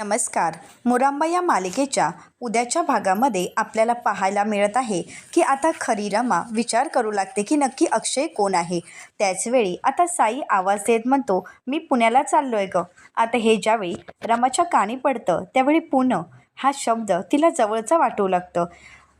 नमस्कार. मुरांबा या मालिकेच्या उद्याच्या भागामध्ये आपल्याला पाहायला मिळत आहे की आता खरी रमा विचार करू लागते की नक्की अक्षय कोण आहे. त्याचवेळी आता साई आवाज देत म्हणतो मी पुण्याला चाललो आहे गं. आता हे ज्यावेळी रमाच्या कानी पडतं त्यावेळी पुणं. हा शब्द तिला जवळचा वाटू लागतं.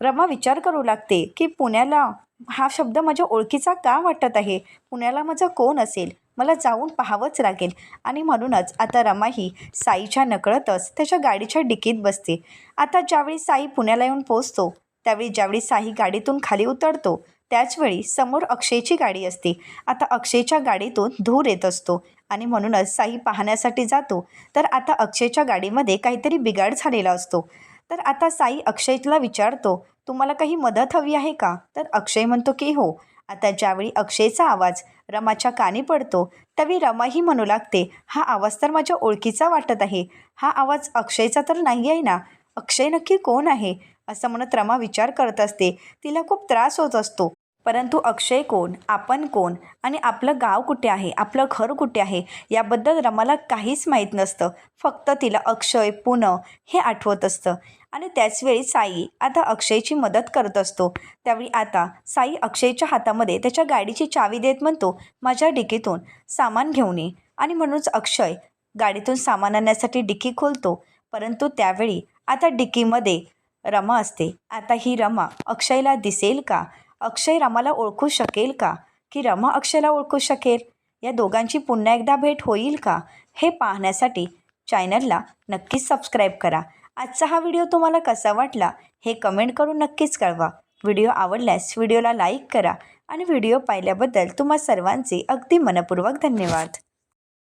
रमा विचार करू लागते की पुण्याला हा शब्द माझ्या ओळखीचा का वाटत आहे? पुण्याला माझं कोण असेल? मला जाऊन पाहावंच लागेल. आणि म्हणूनच आता रमा ही साईच्या नकळतच त्याच्या गाडीच्या डिकीत बसते. आता ज्यावेळी साई पुण्याला येऊन पोचतो त्यावेळी ज्यावेळी साई गाडीतून खाली उतरतो त्याचवेळी समोर अक्षयची गाडी असते. आता अक्षयच्या गाडीतून धूर येत असतो आणि म्हणूनच साई पाहण्यासाठी जातो. तर आता अक्षयच्या गाडीमध्ये काहीतरी बिघाड झालेला असतो. तर आता साई अक्षयला विचारतो तुम्हाला काही मदत हवी आहे का? तर अक्षय म्हणतो की हो. आता ज्यावेळी अक्षयचा आवाज रमाच्या कानी पडतो त्यावेळी रमाही म्हणू लागते हा आवाज तर माझ्या ओळखीचा वाटत आहे. हा आवाज अक्षयचा तर नाही आहे ना? अक्षय नक्की कोण आहे? असं म्हणत रमा विचार करत असते. तिला खूप त्रास होत असतो. परंतु अक्षय कोण आपण कोण आणि आपलं गाव कुठे आहे आपलं घर कुठे आहे याबद्दल रमाला काहीच माहीत नसतं. फक्त तिला अक्षय पुणं हे आठवत असतं. आणि त्याचवेळी साई आता अक्षयची मदत करत असतो. त्यावेळी आता साई अक्षयच्या हातामध्ये त्याच्या गाडीची चावी देत म्हणतो माझ्या डिकीतून सामान घेऊन ये. आणि म्हणूनच अक्षय गाडीतून सामान आणण्यासाठी डिकी खोलतो. परंतु त्यावेळी आता डिकीमध्ये रमा असते. आता ही रमा अक्षयला दिसेल का? अक्षय रमाला ओळखू शकेल का? की रमा अक्षयला ओळखू शकेल? या दोघांची पुन्हा एकदा भेट होईल का? हे पाहण्यासाठी चॅनलला नक्कीच सबस्क्राईब करा. आजचा हा व्हिडिओ तुम्हाला कसा वाटला हे कमेंट करून नक्कीच कळवा. व्हिडिओ आवडल्यास व्हिडिओला लाईक करा आणि व्हिडिओ पाहिल्याबद्दल तुम्हा सर्वांचे अगदी मनपूर्वक धन्यवाद.